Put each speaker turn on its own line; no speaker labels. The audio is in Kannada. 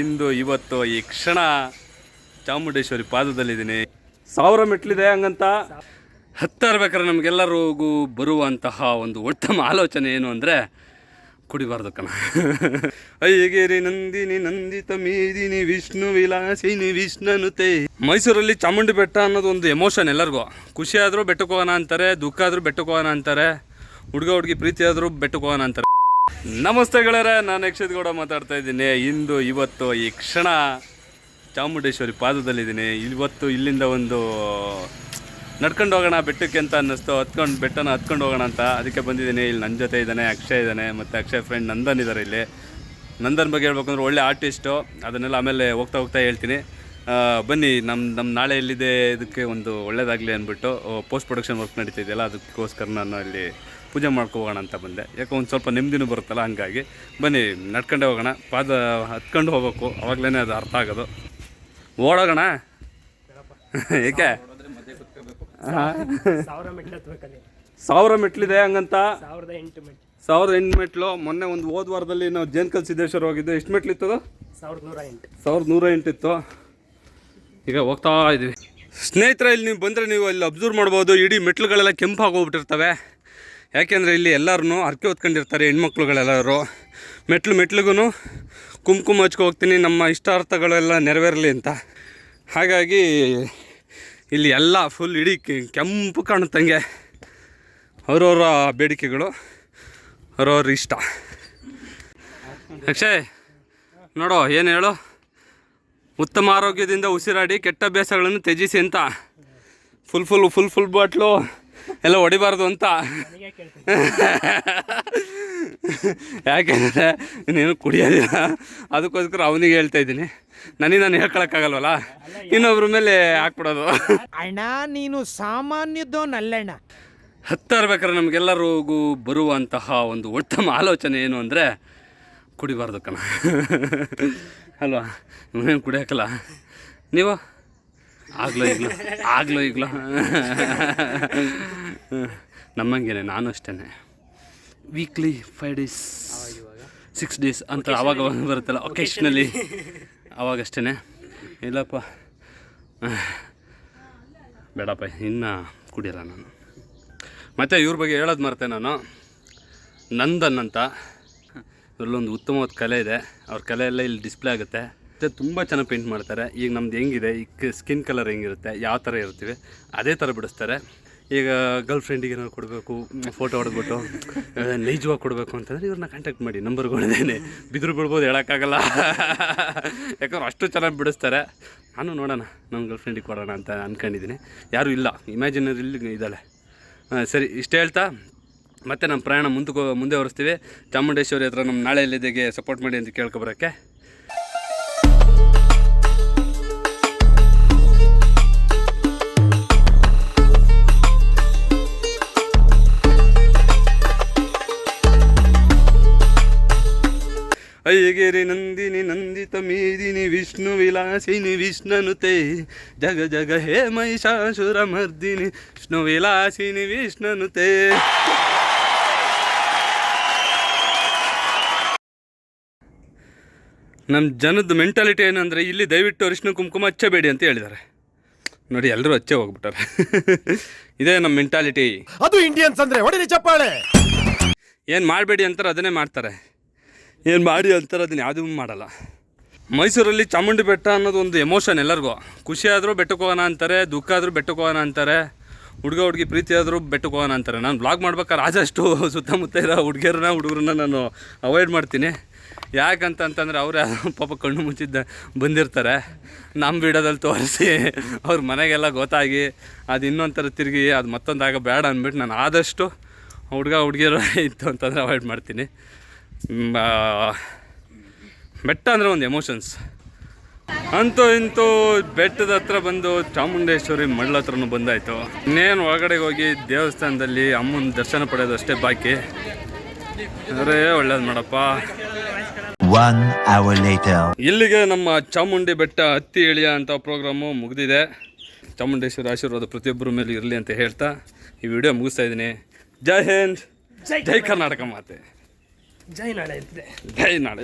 ಇಂದು, ಇವತ್ತು ಈ ಕ್ಷಣ ಚಾಮುಂಡೇಶ್ವರಿ ಪಾದದಲ್ಲಿದ್ದೀನಿ. ಸಾವಿರ ಮೆಟ್ಲಿದೆ ಹಂಗಂತ? ಹತ್ತಾ ಇರ್ಬೇಕಾದ್ರೆ ನಮಗೆಲ್ಲರಿಗೂ ಬರುವಂತಹ ಒಂದು ಉತ್ತಮ ಆಲೋಚನೆ ಏನು ಅಂದರೆ ಕುಡಿಬಾರ್ದು ಕಣ. ಅಯ್ಯಗೇರಿ ನಂದಿನಿ, ನಂದಿತ ಮೇದಿನಿ, ವಿಷ್ಣು ವಿಲಾಸಿನಿ ವಿಷ್ಣನುತೆ ಮೈಸೂರಲ್ಲಿ ಚಾಮುಂಡಿ ಬೆಟ್ಟ ಅನ್ನೋದು ಒಂದು ಎಮೋಷನ್ ಎಲ್ಲರಿಗೂ. ಖುಷಿ ಆದರೂ ಬೆಟ್ಟಕ್ಕೆ ಹೋಗೋಣ ಅಂತಾರೆ ದುಃಖ ಆದರೂ ಬೆಟ್ಟಕ್ಕೆ ಹೋಗೋಣ ಅಂತಾರೆ, ಹುಡುಗ ಹುಡುಗಿ ಪ್ರೀತಿ ಆದರೂ ಬೆಟ್ಟಕ್ಕೆ ಹೋಗೋಣ ಅಂತಾರೆ. ನಮಸ್ತೆ ಗೆಳೆಯರೆ, ನಾನು ಯಕ್ಷಿತ್ ಗೌಡ ಮಾತಾಡ್ತಾ ಇದ್ದೀನಿ. ಇಂದು, ಇವತ್ತು ಈ ಕ್ಷಣ ಚಾಮುಂಡೇಶ್ವರಿ ಪಾದದಲ್ಲಿದ್ದೀನಿ. ಇವತ್ತು ಇಲ್ಲಿಂದ ಒಂದು ನಡ್ಕೊಂಡು ಹೋಗೋಣ, ಬೆಟ್ಟಕ್ಕೆ ಅಂತ ಅನ್ನಿಸ್ತು. ಹತ್ಕೊಂಡು, ಬೆಟ್ಟನ ಹತ್ಕೊಂಡು ಹೋಗೋಣ ಅಂತ. ಅದಕ್ಕೆ ಬಂದಿದ್ದೀನಿ. ಇಲ್ಲಿ ನನ್ನ ಜೊತೆ ಇದ್ದಾನೆ, ಅಕ್ಷಯ್ ಇದ್ದಾನೆ, ಮತ್ತು ಅಕ್ಷಯ್ ಫ್ರೆಂಡ್ ನಂದನ್ ಇದ್ದಾರೆ ಇಲ್ಲಿ. ನಂದನ್ ಬಗ್ಗೆ ಹೇಳ್ಬೇಕಂದ್ರೆ ಒಳ್ಳೆ ಆರ್ಟಿಸ್ಟು ಅದನ್ನೆಲ್ಲ ಆಮೇಲೆ ಹೋಗ್ತಾ ಹೋಗ್ತಾ ಹೇಳ್ತೀನಿ. ಬನ್ನಿ ನಮ್ಮ ನಮ್ಮ ನಾಳೆ ಎಲ್ಲಿದೆ, ಇದಕ್ಕೆ ಒಂದು ಒಳ್ಳೇದಾಗಲಿ ಅಂದ್ಬಿಟ್ಟು ಪೋಸ್ಟ್ ಪ್ರೊಡಕ್ಷನ್ ವರ್ಕ್ ನಡೀತಿದೆಯಲ್ಲ, ಅದಕ್ಕೋಸ್ಕರ ನಾನು ಇಲ್ಲಿ ಪೂಜೆ ಮಾಡ್ಕೊ ಹೋಗೋಣ ಅಂತ ಬಂದೆ. ಯಾಕೆ ಒಂದು ಸ್ವಲ್ಪ ನೆಮ್ಮದಿನೂ ಬರುತ್ತಲ್ಲ ಹಂಗಾಗಿ. ಬನ್ನಿ ನಡ್ಕೊಂಡೆ ಹೋಗೋಣ. ಪಾದ ಹತ್ಕೊಂಡು ಹೋಗ್ಬೇಕು. ಅವಾಗಲೇ ಅದು ಅರ್ಥ ಆಗೋದು. ಓಡೋಗೋಣ. ಏಕೆ?
ಸಾವಿರ
ಮೆಟ್ಲಿದೆ ಹಂಗಂತ?
ಸಾವಿರದ ಎಂಟು ಮೆಟ್ಲು.
ಸಾವಿರದ ಎಂಟು ಮೆಟ್ಲು. ಮೊನ್ನೆ ಒಂದು ಹೋದ ವಾರದಲ್ಲಿ ನಾವು ಜೇನ್ಕಲ್ ಸಿದ್ದೇಶ್ವರ ಹೋಗಿದ್ದು. ಎಷ್ಟು ಮೆಟ್ಲು ಇತ್ತು
ಸಾವಿರದ ನೂರ ಎಂಟು.
ಇತ್ತು ನೂರ ಎಂಟಿತ್ತು ಈಗ ಹೋಗ್ತಾ ಇದ್ದೀವಿ ಸ್ನೇಹಿತರೆ ಇಲ್ಲಿ ನೀವು ಬಂದರೆ ನೀವು ಇಲ್ಲಿ ಅಬ್ಸರ್ವ್ ಮಾಡ್ಬೋದು. ಇಡೀ ಮೆಟ್ಲುಗಳೆಲ್ಲ ಕೆಂಪಾಗಿ ಹೋಗ್ಬಿಟ್ಟಿರ್ತವೆ. ಯಾಕೆಂದರೆ ಇಲ್ಲಿ ಎಲ್ಲರೂ ಹರಕೆ ಹೊತ್ಕೊಂಡಿರ್ತಾರೆ ಹೆಣ್ಮಕ್ಳುಗಳೆಲ್ಲರೂ. ಮೆಟ್ಲು ಮೆಟ್ಲಿಗೂ ಕುಂಕುಮ ಹಚ್ಕೊ ಹೋಗ್ತೀನಿ, ನಮ್ಮ ಇಷ್ಟಾರ್ಥಗಳೆಲ್ಲ ನೆರವೇರಲಿ ಅಂತ. ಹಾಗಾಗಿ ಇಲ್ಲಿ ಎಲ್ಲ ಫುಲ್ ಇಡೀ ಕೆಂಪು ಕಾಣುತ್ತಂಗೆ ಅವರವರ ಬೇಡಿಕೆಗಳು, ಅವ್ರವ್ರ ಇಷ್ಟ. ಅಕ್ಷಯ್, ನೋಡೋ, ಏನು ಹೇಳು? ಉತ್ತಮ ಆರೋಗ್ಯದಿಂದ ಉಸಿರಾಡಿ ಕೆಟ್ಟ ಅಭ್ಯಾಸಗಳನ್ನು ತ್ಯಜಿಸಿ ಅಂತ. Full full full full bottle ಎಲ್ಲ ಹೊಡಿಬಾರ್ದು ಅಂತ. ಯಾಕೆಂದರೆ ನೀನು ಕುಡಿಯೋದಿಲ್ಲ ಅದಕ್ಕೋಸ್ಕರ ಅವನಿಗೆ ಹೇಳ್ತಾ ಇದ್ದೀನಿ. ನನಗೆ ನಾನು ಹೇಳ್ಕೊಳಕ್ಕಾಗಲ್ವಲ್ಲ? ಇನ್ನೊಬ್ರ ಮೇಲೆ ಹಾಕ್ಬಿಡೋದು.
ಅಣ್ಣ ನೀನು ಸಾಮಾನ್ಯದೋನಲ್ಲಣ್ಣ
ಹತ್ತಾ ಇರ್ಬೇಕಾದ್ರೆ ನಮಗೆಲ್ಲರಿಗೂ ಬರುವಂತಹ ಒಂದು ಉತ್ತಮ ಆಲೋಚನೆ ಏನು ಅಂದರೆ ಕುಡಿಬಾರ್ದು ಕಣ. ಅಲ್ವಾ? ನೀವೇನು ಕುಡಿಯೋಕ್ಕಲ್ಲ? ನೀವು? ಆಗ್ಲೋ ಈಗಲೋ ಆಗ್ಲೋ ಈಗಲೋ. ನಮ್ಮಂಗೇನೆ ನಾನು ಅಷ್ಟೇ weekly five days six days ಅಂತ ಅವಾಗ ಒಂದು ಬರುತ್ತಲ್ಲ ಒಕೇಶ್ನಲಿ ಅವಾಗಷ್ಟೇ ಇಲ್ಲಪ್ಪ. ಬೇಡಪ್ಪ ಇನ್ನು ಕುಡಿಯಲ್ಲ ನಾನು. ಮತ್ತು ಇವ್ರ ಬಗ್ಗೆ ಹೇಳೋದು ಮರ್ತೆ ನಾನು. ನಂದನ್ ಅಂತ. ಇವ್ರಲ್ಲೊಂದು ಉತ್ತಮವಾದ ಕಲೆ ಇದೆ. ಅವ್ರ ಕಲೆ ಎಲ್ಲ ಇಲ್ಲಿ ಡಿಸ್ಪ್ಲೇ ಆಗುತ್ತೆ. ಮತ್ತು ತುಂಬ ಚೆನ್ನಾಗಿ ಪೇಂಟ್ ಮಾಡ್ತಾರೆ. ಈಗ ನಮ್ದು ಹೆಂಗಿದೆ ಈಗ ಸ್ಕಿನ್ ಕಲರ್ ಹೆಂಗಿರುತ್ತೆ, ಯಾವ ಥರ ಇರ್ತೀವಿ ಅದೇ ಥರ ಬಿಡಿಸ್ತಾರೆ. ಈಗ ಗರ್ಲ್ ಫ್ರೆಂಡಿಗೆ ಏನಾದ್ರು ಕೊಡಬೇಕು ಫೋಟೋ ಹೊಡೆದ್ಬಿಟ್ಟು ನೈಜವಾಗಿ ಕೊಡಬೇಕು ಅಂತಂದರೆ ಇವ್ರನ್ನ ಕಾಂಟ್ಯಾಕ್ಟ್ ಮಾಡಿ ನಂಬರ್ಗಳಿದ್ದೇನೆ ಬಿದ್ರು ಬಿಡ್ಬೋದು, ಹೇಳೋಕ್ಕಾಗಲ್ಲ. ಯಾಕಂದ್ರೆ ಅಷ್ಟು ಚೆನ್ನಾಗಿ ಬಿಡಿಸ್ತಾರೆ. ನಾನು ನೋಡೋಣ ನಮ್ಮ ಗರ್ಲ್ ಫ್ರೆಂಡಿಗೆ ಕೊಡೋಣ ಅಂತ ಅಂದ್ಕೊಂಡಿದ್ದೀನಿ ಯಾರೂ ಇಲ್ಲ ಇಮ್ಯಾಜಿನರಿಲಿ ಇದ್ದಾಳೆ. ಸರಿ, ಇಷ್ಟು ಹೇಳ್ತಾ? ಮತ್ತೆ ನಮ್ಮ ಪ್ರಯಾಣ ಮುಂದಕ್ಕೆ, ಮುಂದೆ ಹೊರಿಸ್ತೀವಿ. ಚಾಮುಂಡೇಶ್ವರಿ ಹತ್ರ ನಮ್ಮ ನಾಳೆ ಎಲ್ಲಿದೆಗೆ ಸಪೋರ್ಟ್ ಮಾಡಿ ಅಂತ ಕೇಳ್ಕೊಬರೋಕ್ಕೆ ಐಗಿರಿ ನಂದಿನಿ ನಂದಿತ ಮೇದಿನಿ ವಿಷ್ಣು ವಿಲಾಸಿನಿ ವಿಷ್ಣನುತೆ ಜಗ ಜಗ ಹೇ ಮಹಿಷಾಸುರ ಮರ್ದಿನಿ ವಿಷ್ಣು ವಿಲಾಸಿನಿ ವಿಷ್ಣನುತೆ ನಮ್ಮ ಜನದ ಮೆಂಟಾಲಿಟಿ ಏನಂದರೆ ಇಲ್ಲಿ ದಯವಿಟ್ಟು ಅರಿಶಿನ ಕುಂಕುಮ ಹಚ್ಚಬೇಡಿ ಅಂತ ಹೇಳಿದ್ದಾರೆ. ನೋಡಿ ಎಲ್ಲರೂ ಹಚ್ಚೆ ಹೋಗ್ಬಿಟ್ಟಾರೆ. ಇದೇ ನಮ್ಮ ಮೆಂಟಾಲಿಟಿ.
ಅದು ಇಂಡಿಯನ್ಸ್ ಅಂದರೆ ಹೊಡಿರಿ ಚಪ್ಪಾಳೆ.
ಏನು ಮಾಡಬೇಡಿ ಅಂತಾರೆ ಅದನ್ನೇ ಮಾಡ್ತಾರೆ. ಏನು ಮಾಡಿ ಅಂತಾರೆ ಅದನ್ನು ಯಾವುದೂ ಮಾಡಲ್ಲ. ಮೈಸೂರಲ್ಲಿ ಚಾಮುಂಡಿ ಬೆಟ್ಟ ಅನ್ನೋದು ಒಂದು ಎಮೋಷನ್ ಎಲ್ಲರಿಗೂ. ಖುಷಿ ಆದರೂ ಬೆಟ್ಟಕ್ಕೆ ಹೋಗೋಣ ಅಂತಾರೆ, ದುಃಖ ಆದರೂ ಬೆಟ್ಟಕ್ಕೆ ಹೋಗೋಣ ಅಂತಾರೆ, ಹುಡುಗ ಹುಡುಗಿ ಪ್ರೀತಿ ಆದರೂ ಬೆಟ್ಟಕ್ಕೆ ಹೋಗೋಣ ಅಂತಾರೆ. ನಾನು ಬ್ಲಾಗ್ ಮಾಡ್ಬೇಕಾದ್ರೆ ಆದಷ್ಟು ಸುತ್ತಮುತ್ತ ಇರೋ ಹುಡುಗಿಯರನ್ನ, ಹುಡುಗರನ್ನ ನಾನು ಅವಾಯ್ಡ್ ಮಾಡ್ತೀನಿ. ಯಾಕಂತ ಅಂತಂದರೆ ಅವ್ರು ಯಾರೋ ಪಾಪ ಕಣ್ಣು ಮುಚ್ಚಿದ್ದ ಬಂದಿರ್ತಾರೆ. ನಮ್ಮ ಬಿಡೋದಲ್ಲಿ ತೋರಿಸಿ ಅವ್ರ ಮನೆಗೆಲ್ಲ ಗೊತ್ತಾಗಿ, ಅದು ಇನ್ನೊಂಥರ ಥರ ತಿರುಗಿ ಅದು ಮತ್ತೊಂದಾಗ ಬೇಡ ಅಂದ್ಬಿಟ್ಟು ನಾನು ಆದಷ್ಟು ಹುಡುಗ ಹುಡುಗಿಯರು ಇತ್ತು ಅಂತಂದರೆ ಅವಾಯ್ಡ್ ಮಾಡ್ತೀನಿ. ಬೆಟ್ಟ ಅಂದರೆ ಒಂದು ಎಮೋಷನ್ಸ್ ಅಂತೂ ಇಂತೂ ಬೆಟ್ಟದ ಹತ್ರ ಬಂದು ಚಾಮುಂಡೇಶ್ವರಿ ಮಳ್ಳ ಹತ್ರನೂ ಬಂದಾಯಿತು. ಇನ್ನೇನು ಒಳಗಡೆ ಹೋಗಿ ದೇವಸ್ಥಾನದಲ್ಲಿ ಅಮ್ಮನ ದರ್ಶನ ಪಡೆಯೋದು ಅಷ್ಟೇ ಬಾಕಿ. ಅಂದರೆ ಒಳ್ಳೇದು ಮಾಡಪ್ಪ. ಇಲ್ಲಿಗೆ ನಮ್ಮ ಚಾಮುಂಡಿ ಬೆಟ್ಟ ಹತ್ತಿ ಇಳಿಯ ಅಂತ ಪ್ರೋಗ್ರಾಮು ಮುಗಿದಿದೆ. ಚಾಮುಂಡೇಶ್ವರಿ ಆಶೀರ್ವಾದ ಪ್ರತಿಯೊಬ್ಬರ ಮೇಲೆ ಇರಲಿ ಅಂತ ಹೇಳ್ತಾ ಈ ವಿಡಿಯೋ ಮುಗಿಸ್ತಾ ಇದ್ದೀನಿ. ಜೈ ಹಿಂದ್ ಜೈ ಕರ್ನಾಟಕ ಮಾತೆ.
ಜೈ ನಾಳೆ ಇರ್ತದೆ
ಜೈ ನಾಳೆ